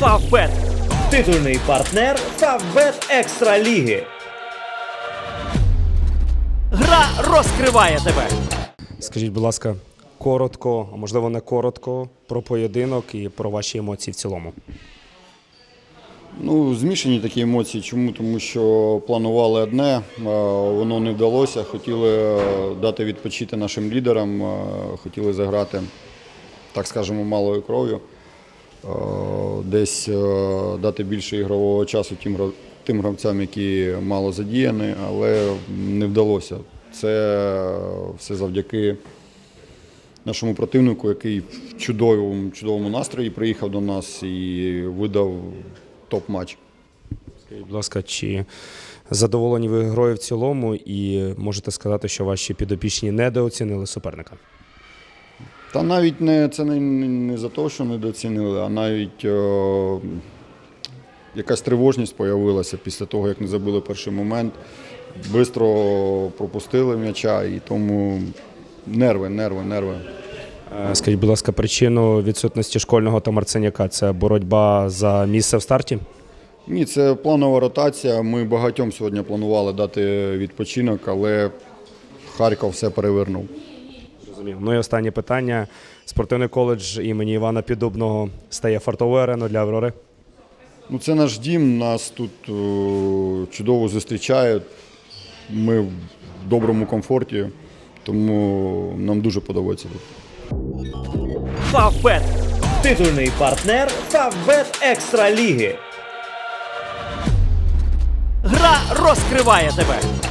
Фавбет. Титульний партнер Фавбет Екстра Ліги. Гра розкриває тебе. Скажіть, будь ласка, коротко, а можливо не коротко, про поєдинок і про ваші емоції в цілому. Ну, змішані такі емоції. Чому? Тому що планували одне, е, воно не вдалося. Хотіли е, дати відпочити нашим лідерам, е, хотіли заграти, так скажемо, малою кров'ю. Е, Десь е, дати більше ігрового часу тим, тим гравцям, які мало задіяні, але не вдалося. Це все завдяки нашому противнику, який в чудовому, чудовому настрої приїхав до нас і видав топ-матч. Скажіть, будь ласка, чи задоволені ви грою в цілому, і можете сказати, що ваші підопічні недооцінили суперника? Та навіть не це не, не, за те, що недооцінили, а навіть е, якась тривожність з'явилася після того, як не забили перший момент. Бистро пропустили м'яча і тому нерви, нерви, нерви. Е, Скажіть, будь ласка, причину відсутності школьного та Марценяка це боротьба за місце в старті? Ні, це планова ротація. Ми багатьом сьогодні планували дати відпочинок, але Харків все перевернув. Розумів. Ну і останнє питання. Спортивний коледж імені Івана Піддубного стає фартовою ареною для Аврори. Ну, це наш дім, нас тут е, чудово зустрічають. Ми в доброму комфорті, тому нам дуже подобається тут. Фавбет. Титульний партнер Фавбет Екстра Ліги. Гра розкриває тебе.